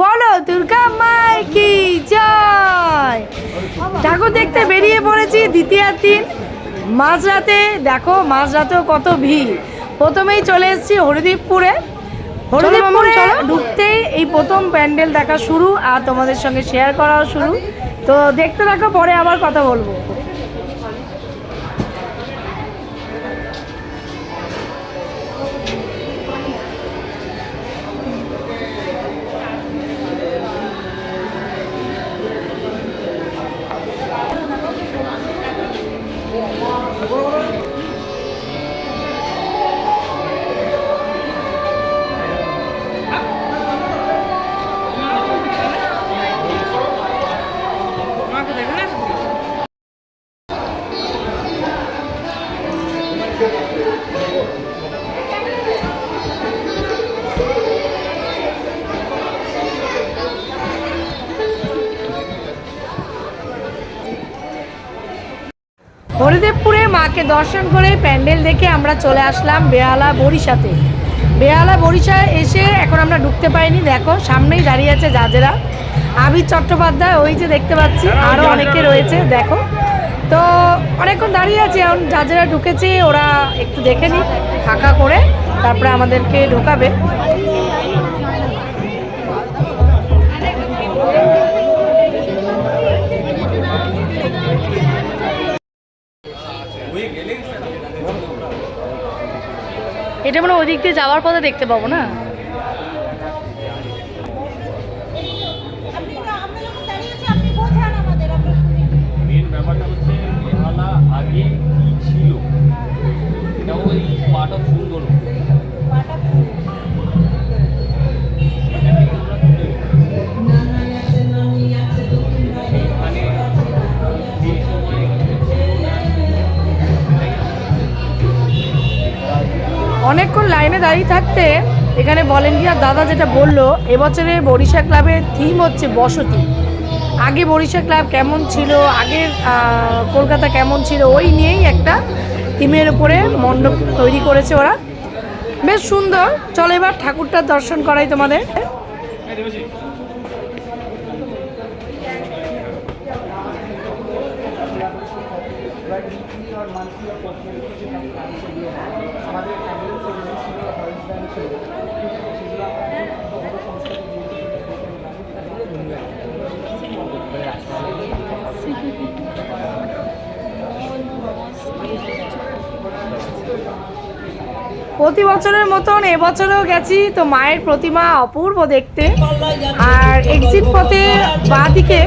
বলো দুর্গা মাই কি জয়? ঠাকুর দেখতে বেরিয়ে পড়েছি দ্বিতীয় দিন। মাঝরাতে দেখো মাঝরাতেও কত ভিড়। প্রথমেই চলে এসেছি হরিদীপপুরে। হরিদীপপুরে ঢুকতেই এই প্রথম প্যান্ডেল দেখা শুরু আর তোমাদের সঙ্গে শেয়ার করাও শুরু। তো দেখতে থাকো পরে আবার কথা বলব। হরিদেবপুরে মাকে দর্শন করে প্যান্ডেল দেখে আমরা চলে আসলাম বেহালা বরিশাতে। বেহালা বরিশায় এসে এখন আমরা ঢুকতে পাইনি দেখো সামনেই দাঁড়িয়ে আছে জাজেরা। আবির চট্টোপাধ্যায় ওই যে দেখতে পাচ্ছি আরও অনেকে রয়েছে দেখো। তো অনেকক্ষণ দাঁড়িয়ে আছে এখন জাজেরা ঢুকেছে ওরা একটু দেখে নিক ফাঁকা করে তারপরে আমাদেরকে ঢোকাবে। এটা মানে ওই দিক দিয়ে যাওয়ার পথে দেখতে পাবো না? দাঁড়িয়ে থাকতে এখানে ভলেন্টিয়ার দাদা যেটা বলল, এবছরে বরিশা ক্লাবের থিম হচ্ছে বসতি। আগে বরিশা ক্লাব কেমন ছিল, আগের কলকাতা কেমন ছিল, ওই নিয়েই একটা থিমের উপরে মণ্ডপ তৈরি করেছে ওরা। বেশ সুন্দর। চলো এবার ঠাকুরটার দর্শন করাই তোমাদের। প্রতি বছরের মতন এবছরেও গেছি, তো মায়ের প্রতিমা অপূর্ব দেখতে। আর এক্সিট পথে বাঁ দিকে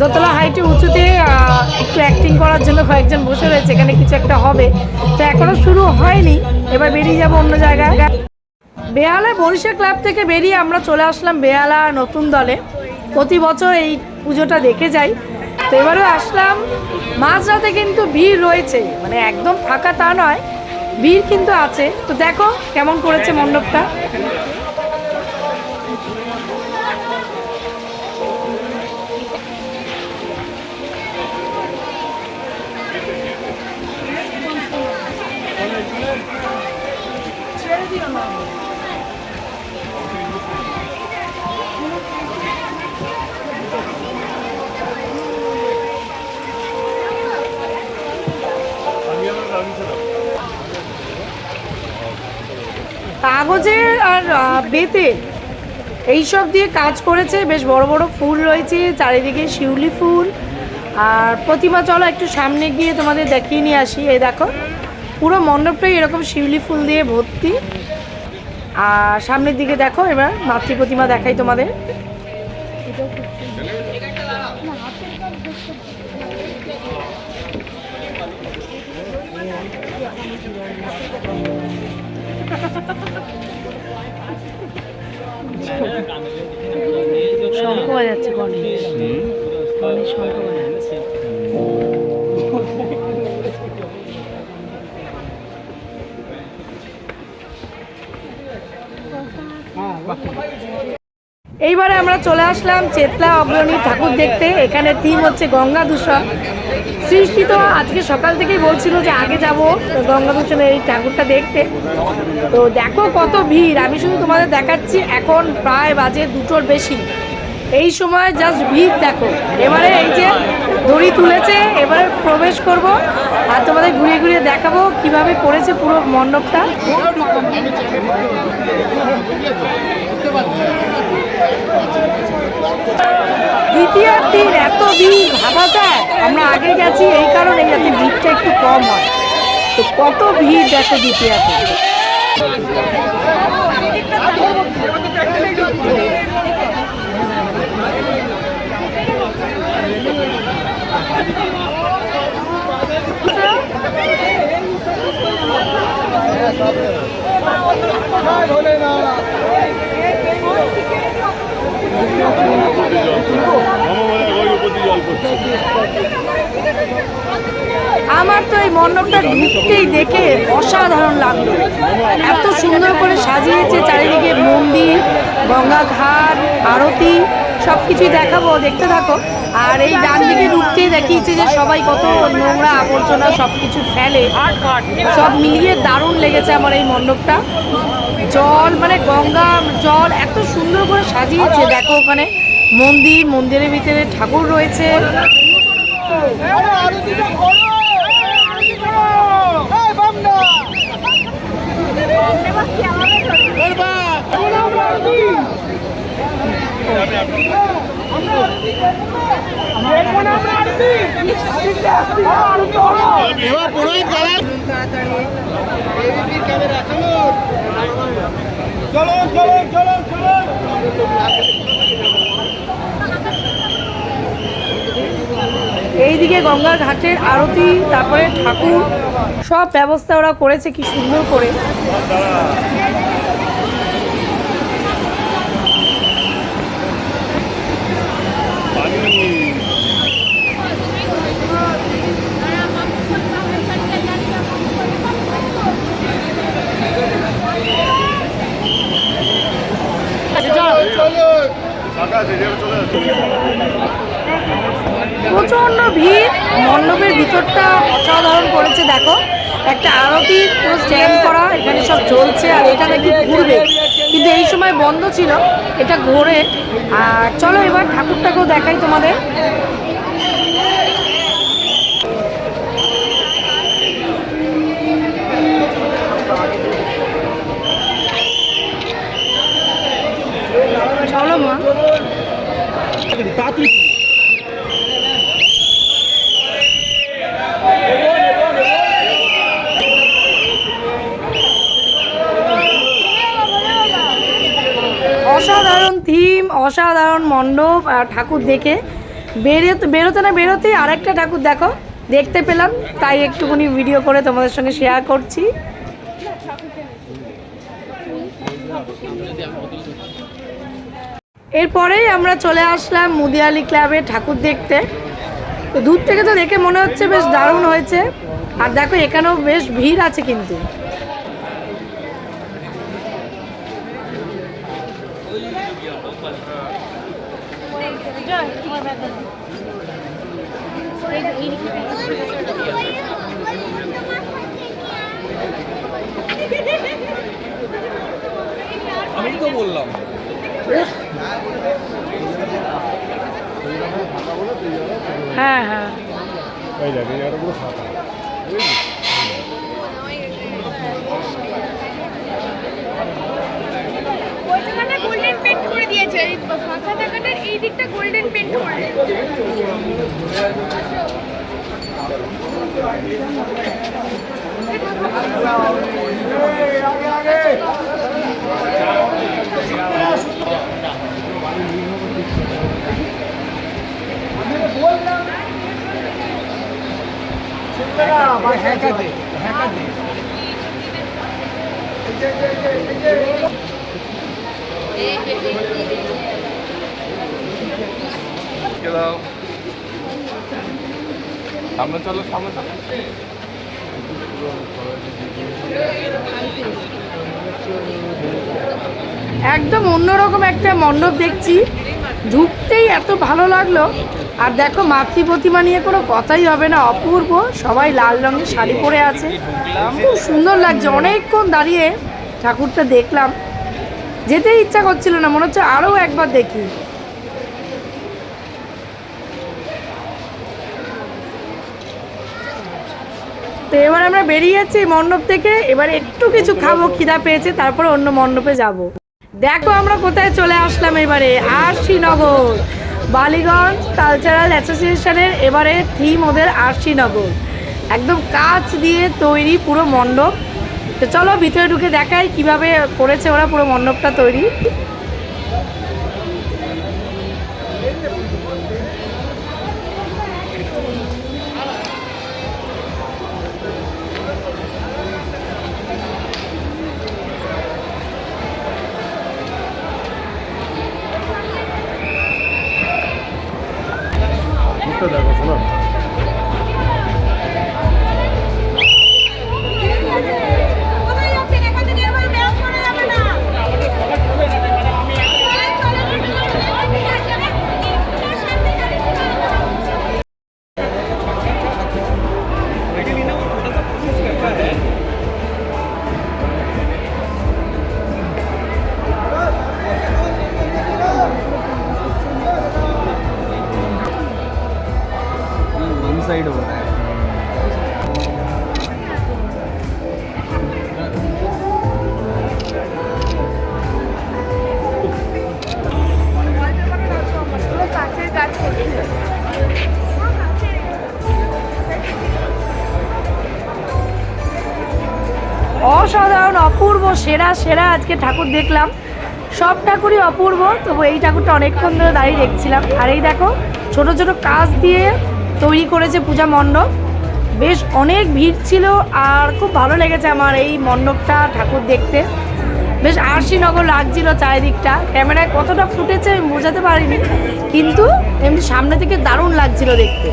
দোতলা হাইটে উঁচুতে একটু অ্যাক্টিং করার জন্য কয়েকজন বসে রয়েছে, এখানে কিছু একটা হবে। তো এখনও শুরু হয়নি, এবার বেরিয়ে যাব অন্য জায়গায়। বেহালা বরিশা ক্লাব থেকে বেরিয়ে আমরা চলে আসলাম বেহালা নতুন দলে। প্রতি বছর এই পুজোটা দেখে যাই। তো এবারেও আসলাম। মাঝরাতে কিন্তু ভিড় রয়েছে মানে একদম ফাঁকা তা নয়। ভিড় কিন্তু আছে। তো দেখো কেমন করেছে মণ্ডপটা। কাগজের আর বেতের এইসব দিয়ে কাজ করেছে। বেশ বড় বড় ফুল রয়েছে, চারিদিকে শিউলি ফুল। আর প্রতিমা, চলো একটু সামনে গিয়ে তোমাদের দেখিয়ে নিয়ে আসি। এই দেখো, পুরো মণ্ডপটাই এরকম শিউলি ফুল দিয়ে ভর্তি। আর সামনের দিকে দেখো, এবার মাতৃ প্রতিমা দেখাই তোমাদের। শঙ্খ বাজাচ্ছে গণেশ গণেশ শঙ্খ বাজাচ্ছে। হ্যাঁ এইবারে আমরা চলে আসলাম চেতলা অগ্রণী ঠাকুর দেখতে। এখানে থিম হচ্ছে গঙ্গা দূষণ সৃষ্টি তো আজকে সকাল থেকেই বলছিল যে আগে যাব গঙ্গা দূষণের এই ঠাকুরটা দেখতে। তো দেখো কত ভিড়। আমি শুধু তোমাদের দেখাচ্ছি, এখন প্রায় বাজে দুটোর বেশি। এই সময় জাস্ট ভিড় দেখো। এবারে এই যে দড়ি তুলেছে, এবারে প্রবেশ করব আর তোমাদের ঘুরিয়ে ঘুরিয়ে দেখাবো কীভাবে করেছে পুরো মণ্ডপটা। দ্বিতীয় দিন এত ভিড়, ভাবা যায়? আমরা আগে গেছি, এই কারণে যাতে ভিড়টা একটু কম হয়। তো কত ভিড় দেখো দ্বিতীয়াতে আমার তো এই মণ্ডপটা ঢুকতেই দেখে অসাধারণ লাগল। এত সুন্দর করে সাজিয়েছে চারিদিকে মন্দির গঙ্গা ঘাট আরতি সব কিছুই দেখাবো, দেখতে থাকো। আর এই ডান দিকে ঢুকতেই দেখিয়েছে যে সবাই কত নোংরা আবর্জনা সব কিছু ফেলে। সব মিলিয়ে দারুণ লেগেছে আমার এই মণ্ডপটা। জল মানে গঙ্গা, জল, এত সুন্দর করে সাজিয়েছে দেখো ওখানে মন্দির মন্দিরের ভিতরে ঠাকুর রয়েছে চলো চলো চলো চলো এইদিকে গঙ্গার ঘাটের আরতি, তারপরে ঠাকুর, সব ব্যবস্থা ওরা করেছে, কি সুন্দর করে প্রচণ্ড ভিড় মণ্ডপের ভিতরটা অসাধারণ করেছে দেখো একটা আরতির পুরো স্ট্যান্ড করা এখানে সব চলছে আর এটা নাকি ঘুরবে। কিন্তু এই সময় বন্ধ ছিল, এটা ঘোরে। আর চলো এবার ঠাকুরটাকেও দেখাই তোমাদের চলো মা অসাধারণ থিম, অসাধারণ মণ্ডপ আর ঠাকুর দেখে। বেরোতে বেরোতে না বেরোতে আরেকটা ঠাকুর দেখো, দেখতে পেলাম, তাই একটুখানি ভিডিও করে তোমাদের সঙ্গে শেয়ার করছি। এরপরেই আমরা চলে আসলাম মুদিয়ালি ক্লাবে ঠাকুর দেখতে। দূর থেকে তো দেখে মনে হচ্ছে বেশ দারুণ হয়েছে। আর দেখো, এখানেও বেশ ভিড় আছে কিন্তু। আমি তো বললাম। হ্যাঁ হ্যাঁ। এই দেখ এই জায়গাটা পুরো ফাঁকা গোল্ডেন পেন্ট করে দিয়েছে। এই ফাঁকা জায়গাটার এই দিকটা গোল্ডেন পেন্ট করে। দাও সামনে চলো সামনে চলো। একদম অন্যরকম একটা মণ্ডপ দেখছি। ঢুকতেই এত ভালো লাগল। আর দেখো, মাতৃ প্রতিমা নিয়ে কোনো কথাই হবে না, অপূর্ব। সবাই লাল রঙের শাড়ি পরে আছে। খুব সুন্দর লাগছে। অনেকক্ষণ দাঁড়িয়ে ঠাকুরটা দেখলাম। যেতে ইচ্ছা করছিল না, মনে হচ্ছে আরও একবার দেখি। তো এবার আমরা বেরিয়ে যাচ্ছি মণ্ডপ থেকে। এবার একটু কিছু খাব, খিদা পেয়েছে, তারপরে অন্য মণ্ডপে যাব। দেখো আমরা কোথায় চলে আসলাম এবারে। আরশি নগর বালিগঞ্জ কালচারাল অ্যাসোসিয়েশনের এবারে থিম ওদের আরশি নগর একদম কাচ দিয়ে তৈরি পুরো মণ্ডপ। তো চলো ভিতরে ঢুকে দেখাই কীভাবে করেছে ওরা পুরো মণ্ডপটা তৈরি। অপূর্ব সেরা সেরা আজকে ঠাকুর দেখলাম। সব ঠাকুরই অপূর্ব, তবু এই ঠাকুরটা অনেকক্ষণ ধরে দাঁড়িয়ে দেখছিলাম। আর এই দেখো, ছোট ছোট কাজ দিয়ে তৈরি করেছে পূজা মণ্ডপ। বেশ অনেক ভিড় ছিল আর খুব ভালো লেগেছে আমার এই মণ্ডপটা ঠাকুর দেখতে। বেশ আরশিনগর লাগছিল চারিদিকটা। ক্যামেরায় কতটা ফুটেছে আমি বোঝাতে পারিনি, কিন্তু এমনি সামনে থেকে দারুণ লাগছিল দেখতে।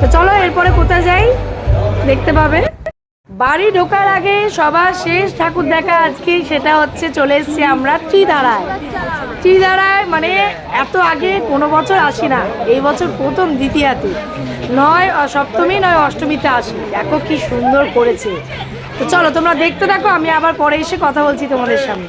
তো চলো এরপরে কোথায় যাই, দেখতে পাবে। বাড়ি ঢোকার আগে সবার শেষ ঠাকুর দেখা আজকে সেটা হচ্ছে চলে এসেছি আমরা ত্রিধারায়। ত্রিধারায় মানে এত আগে কোনো বছর আসি না এই বছর প্রথম দ্বিতীয়াতে। নয় সপ্তমী নয় অষ্টমীতে আসি। দেখো কি সুন্দর করেছে। তো চলো তোমরা দেখতে থাকো আমি আবার পরে এসে কথা বলছি তোমাদের সামনে।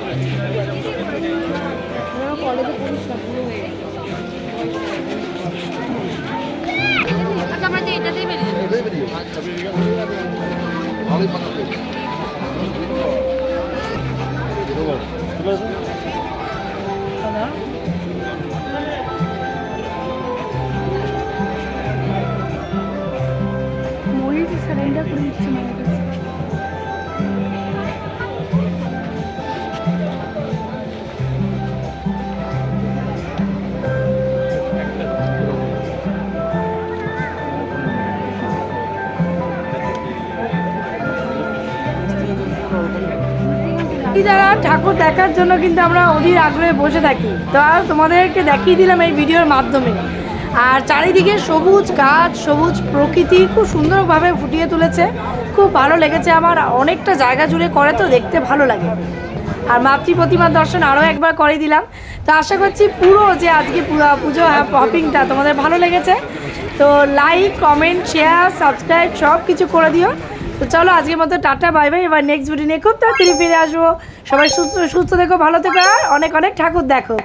আসো সারেন্ডার করে দিচ্ছে মায়ের কাছে ঠাকুর দেখার জন্য কিন্তু আমরা অধীর আগ্রহে বসে থাকি। তো আর তোমাদেরকে দেখিয়ে দিলাম এই ভিডিওর মাধ্যমে। আর চারিদিকে সবুজ গাছ, সবুজ প্রকৃতি খুব সুন্দরভাবে ফুটিয়ে তুলেছে। খুব ভালো লেগেছে আমার অনেকটা জায়গা জুড়ে করে তো দেখতে ভালো লাগে। আর মাতৃ প্রতিমার দর্শন আরও একবার করে দিলাম। তো আশা করছি পুরো যে আজকে পুজো হপিংটা তোমাদের ভালো লেগেছে। তো লাইক কমেন্ট শেয়ার সাবস্ক্রাইব সব কিছু করে দিও। তো চলো, আজকের মতো টাটা বাই বাই এবার নেক্সট ভিডিও নিয়ে খুব তাড়াতাড়ি ফিরে আসব। সবাই সুস্থ সুস্থ দেখো ভালো থেকো, আর অনেক অনেক ঠাকুর দেখো।